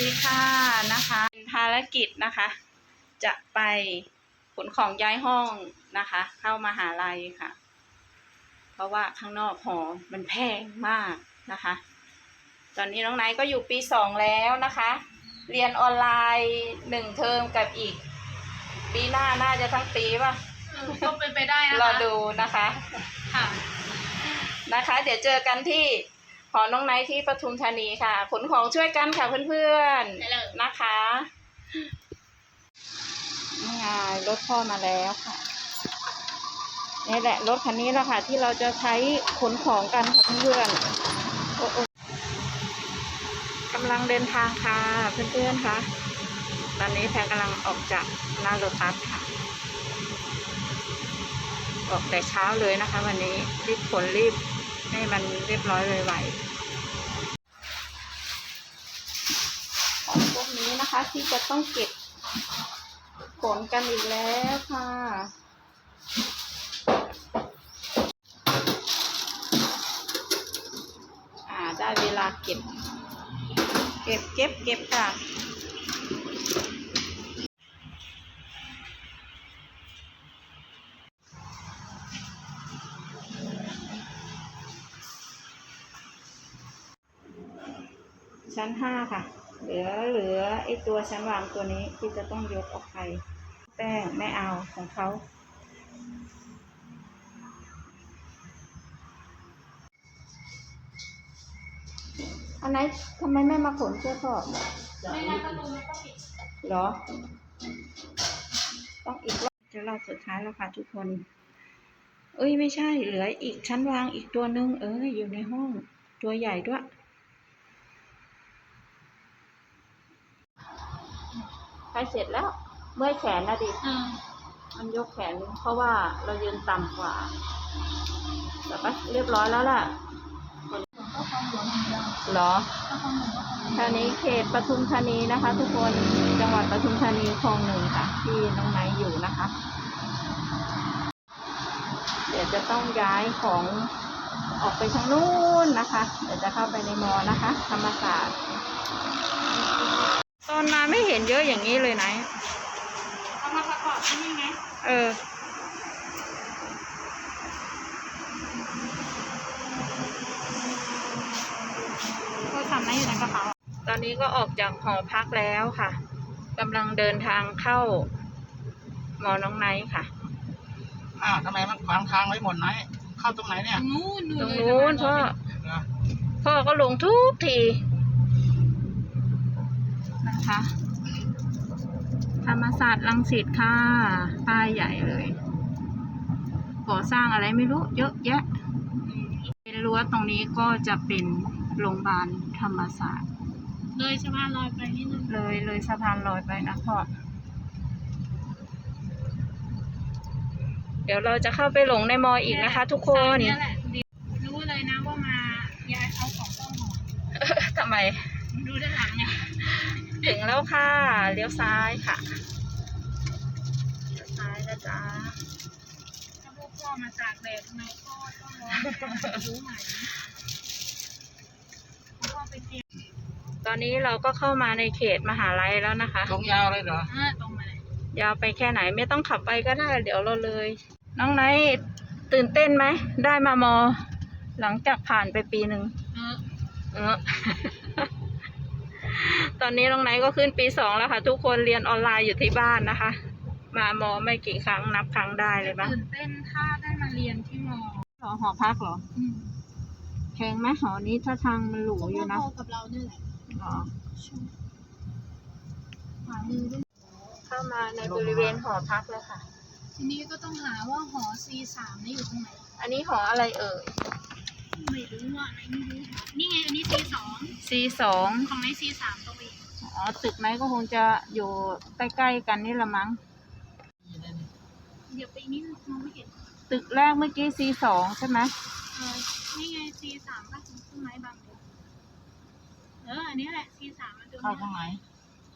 ดีค่ะนะคะเป็นภารกิจนะคะ จะไปขนของย้ายห้องนะคะ เข้ามาหาลัยค่ะ เพราะว่าข้างนอกหอมันแพงมากนะคะ ตอนนี้น้องไนท์ก็อยู่ปีสองแล้วนะคะ เรียนออนไลน์หนึ่งเทอมกับอีก ปีหน้าน่าจะทั้งปีป่ะเออก็เป็นไปได้นะคะรอดูนะคะ ค่ะ นะคะ เดี๋ยวเจอกันที่ หอน้องไนท์ที่ปทุมธานีค่ะ ขนของช่วยกันค่ะเพื่อนได้เลยๆนะคะนี่ไงรถพ่อมาแล้วค่ะนี่แหละรถคันนี้แหละค่ะ ที่เราจะใช้ขนของกันค่ะเพื่อนๆโอ้โอ้กำลังเดินทางค่ะเพื่อนๆค่ะตอนนี้แพรกำลังออกจากหน้าโรตัสค่ะออกแต่เช้าเลยนะคะ วันนี้รีบขนรีบ ให้มันเรียบร้อยไวๆของพวกนี้นะคะที่จะต้องเก็บขนกันอีกแล้วค่ะ อ่าได้เวลาเก็บ เก็บเก็บเก็บค่ะ ชั้นห้าค่ะ เหลือเหลือไอตัวชั้นวางตัวนี้ที่จะต้องยกออกไป แป้งไม่เอาของเขา อันไหนทำไมไม่มาขนเสื้อผ้าไม่งั้นประตูมันก็ปิดเหรอ ต้องอีกรอบจะรอบสุดท้ายแล้วค่ะทุกคน เอ้ยไม่ใช่เหลืออีกชั้นวางอีกตัวนึง เอออยู่ในห้องตัวใหญ่ด้วย ใก ล้เสร็จแล้ว เมื่อยแขนนะดิอืมมันยกแขนเพราะว่าเรายืนต่ำกว่าแต่ก็เรียบร้อยแล้วล่ะก็ความหลวงอย่างเดียวเหรอก็ความหลวงก็ความหลวงธานีเขตปทุมธานีนะคะ ทุกคนจังหวัดปทุมธานีคลองหนึ่งค่ะ ที่น้องไนท์อยู่นะคะ เดี๋ยวจะต้องย้ายของออกไปทางนู้นนะคะ เดี๋ยวจะเข้าไปในมอนะคะ ธรรมศาสตร์ ตอนมาไม่เห็นเยอะอย่างนี้เลยไนท์เอามาประกอบที่นี่ไง เออ โทรศัพท์ไม่อยู่ในกระเป๋า ตอนนี้ก็ออกจากหอพักแล้วค่ะกำลังเดินทางเข้า มอน้องไนท์ค่ะ อ้าวทำไมมันขวางทางไว้หมดไหน เข้าตรงไหนเนี่ย นู้นตรงนู้นพ่อเหรอพ่อก็ลงทุกที นะคะ ธรรมศาสตร์รังสิตค่ะ ป้ายใหญ่เลยก่อสร้างอะไรไม่รู้ เยอะแยะ เป็นรั้วตรงนี้ก็จะเป็นโรงพยาบาลธรรมศาสตร์ เลยสะพานลอยไปนิดนึงเลยเลยสะพานลอยไปนะพ่อเดี๋ยวเราจะเข้าไปหลงในมออีกนะคะ ทุกคนซอยเนี้ยแหละรู้เลยนะว่ามาย้ายเอาของเข้าหอทำไม ดูด้านหลังไง ถึงแล้วค่ะ เลี้ยวซ้ายค่ะเลี้ยวซ้ายนะจ๊ะถ้าพวกพ่อมาตากแดดทำไมพ่อต้องร้อนรู้ไหมพ่อไปเตรียมตอนนี้เราก็เข้ามาในเขตมหาลัยแล้วนะคะตรงยาวเลยเหรออ่าตรงมาเลยยาวไปแค่ไหนไม่ต้องขับไปก็ได้ เดี๋ยวเราเลย น้องไนท์ตื่นเต้นไหม ได้มามอ หลังจากผ่านไปปีหนึ่งเออเออ ตอนนี้น้องไนท์ก็ขึ้นปีสองแล้วค่ะ ทุกคนเรียนออนไลน์อยู่ที่บ้านนะคะ มามอไม่กี่ครั้งนับครั้งได้เลยปะตื่นเต้นถ้าได้มาเรียนที่มอหอหอพักเหรออืมแพงไหมหอนี้ถ้าทางมันหรูอยู่นะพอๆกับเราเนี่ยแหละหรอขวามือด้วยเข้ามาในบริเวณหอพักแล้วค่ะ ทีนี้ก็ต้องหาว่าหอ C3 นี่อยู่ตรงไหน อันนี้หออะไรเอ่ย ไม่รู้อะไหนไม่รู้หานี่ไงอันนี้ C2 C สองของใน C3 ตรงนี้อ๋อตึกไหนก็คงจะอยู่ใกล้ๆกันนี่ละมั้ง เดี๋ยวไปนี่มองไม่เห็นตึกแรกเมื่อกี้ C สองใช่ไหมเออนี่ไง C3 ป่ะต้นไม้บางเดียวเอออันนี้แหละ C3 มันตรงเข้านี้ตรงไหน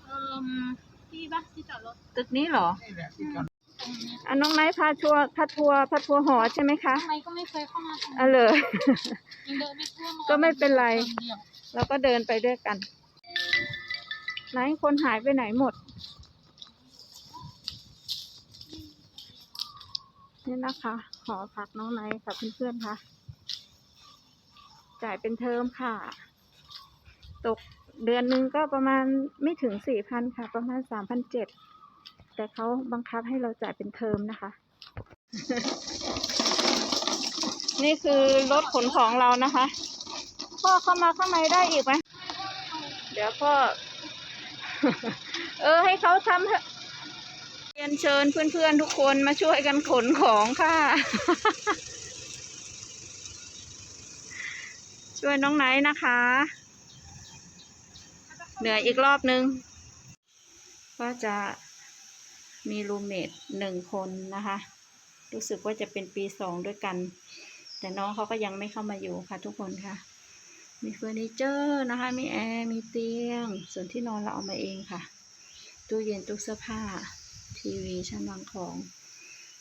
เอ่มที่ป่ะที่จอดรถ ตึกนี้เหรอ นี่แหละที่จอดตรงเนี้ย อันน้องไนท์พาทัวร์พาทัวร์พาทัวร์หอใช่ไหมคะทำไมก็ไม่เคยเข้ามาตรงอ๋อเลยยังเดินไม่ทั่วมอก็ไม่เป็นไรเดียวเราก็เดินไปด้วยกัน ไหนคนหายไปไหนหมด นี่นะคะขอพักน้องไนท์กับเพื่อนๆค่ะ จ่ายเป็นเทอมค่ะ ตกเดือนหนึ่งก็ประมาณไม่ถึงสี่พันค่ะ ประมาณสามพันเจ็ด แต่เขาบังคับให้เราจ่ายเป็นเทอมนะคะ นี่คือรถขนของเรานะคะ พ่อเข้ามาข้างในได้อีกไหมเดี๋ยวพ่อ เออ ให้เขาทำเถอะเรียนเชิญเพื่อนๆทุกคนมาช่วยกันขนของค่ะ ช่วยน้องไนท์นะคะ เหนื่อยอีกรอบนึง ก็จะ มีรูเมทหนึ่งคนนะคะ รู้สึกว่าจะเป็นปีสองด้วยกัน แต่น้องเขาก็ยังไม่เข้ามาอยู่ค่ะทุกคนค่ะ มีเฟอร์นิเจอร์นะคะ มีแอร์ มีเตียง ส่วนที่นอนเราเอามาเองค่ะ ตู้เย็นตู้เสื้อผ้า ทีวีชั้นวางของ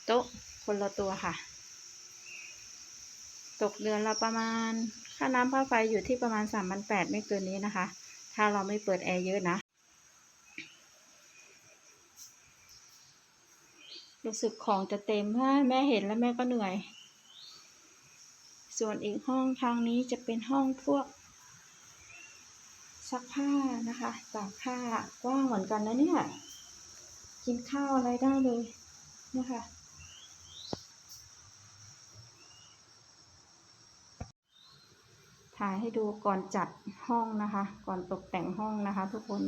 โต๊ะคนละตัวค่ะ ตกเดือนละประมาณ ค่าน้ำค่าไฟอยู่ที่ประมาณสามพันแปดไม่เกินนี้นะคะ ถ้าเราไม่เปิดแอร์เยอะนะ รู้สึกของจะเต็มถ้าแม่เห็นแล้วแม่ก็เหนื่อย ส่วนอีกห้องทางนี้จะเป็นห้องพวก ซักผ้านะคะตากผ้ากว้างเหมือนกันนะเนี่ย กินข้าวอะไรได้เลยนะคะถ่ายให้ดูก่อนจัดห้องนะคะ ก่อนตกแต่งห้องนะคะ ทุกคน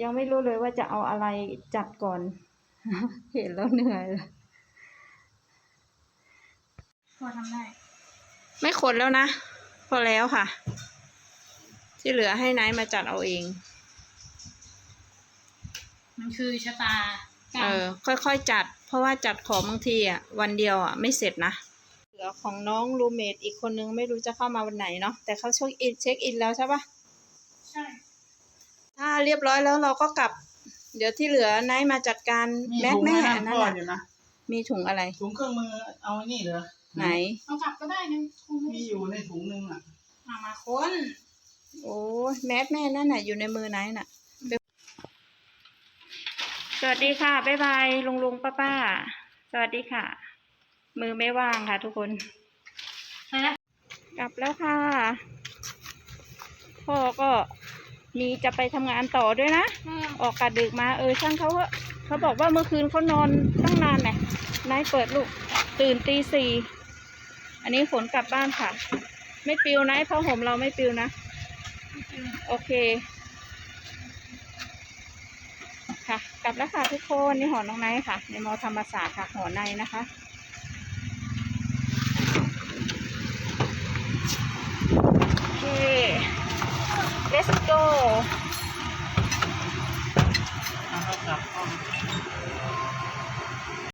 ยังไม่รู้เลยว่าจะเอาอะไรจัดก่อน เห็นแล้วเหนื่อยเลยพอทำได้ ไม่ขนแล้วนะ พอแล้วค่ะ ที่เหลือให้ไนท์มาจัดเอาเอง มันคือชะตาเออ ค่อยๆจัด เพราะว่าจัดของบางทีอะ วันเดียวอะ ไม่เสร็จนะ เหลือของน้องรูเมทอีกคนนึงไม่รู้จะเข้ามาวันไหนเนาะ แต่เขาเช็คอินเช็คอินแล้วใช่ปะใช่ ถ้าเรียบร้อยแล้วเราก็กลับ เดี๋ยวที่เหลือไนท์มาจัดการมีแม็กถุงแม่ให้อันนั่นั่นนพ่อน่ะอยู่นะมีถุงอะไร ถุงเครื่องมือเอาไอ้นี่เหรอไหน เอากลับก็ได้นะคงไม่มีอยู่ในถุงหนึงอะมามาค้นโอ้ยแมสแม่นั่นน่ะอยู่ในมือไนท์น่ะ สวัสดีค่ะ บ๊ายบายลุงลุงป้าป้า สวัสดีค่ะ มือไม่ว่างค่ะทุกคน ไปแล้วกลับแล้วค่ะ พ่อก็ มีจะไปทำงานต่อด้วยนะ ออกกะดึกมาเออช่างเขาว่าเขาบอกว่าเมื่อคืนเขานอนตั้งนานแหละนายเปิดลูก ตื่นตีสี่อันนี้ขนกลับบ้านค่ะ ไม่ปิวนะเพราะห่มเราไม่ปิวนะ โอเค ค่ะ กลับแล้วค่ะทุกคนนี่หอน้องไนท์ค่ะ ในมอธรรมศาสตร์ค่ะหอในนะคะโอเค Let's go. Let's go.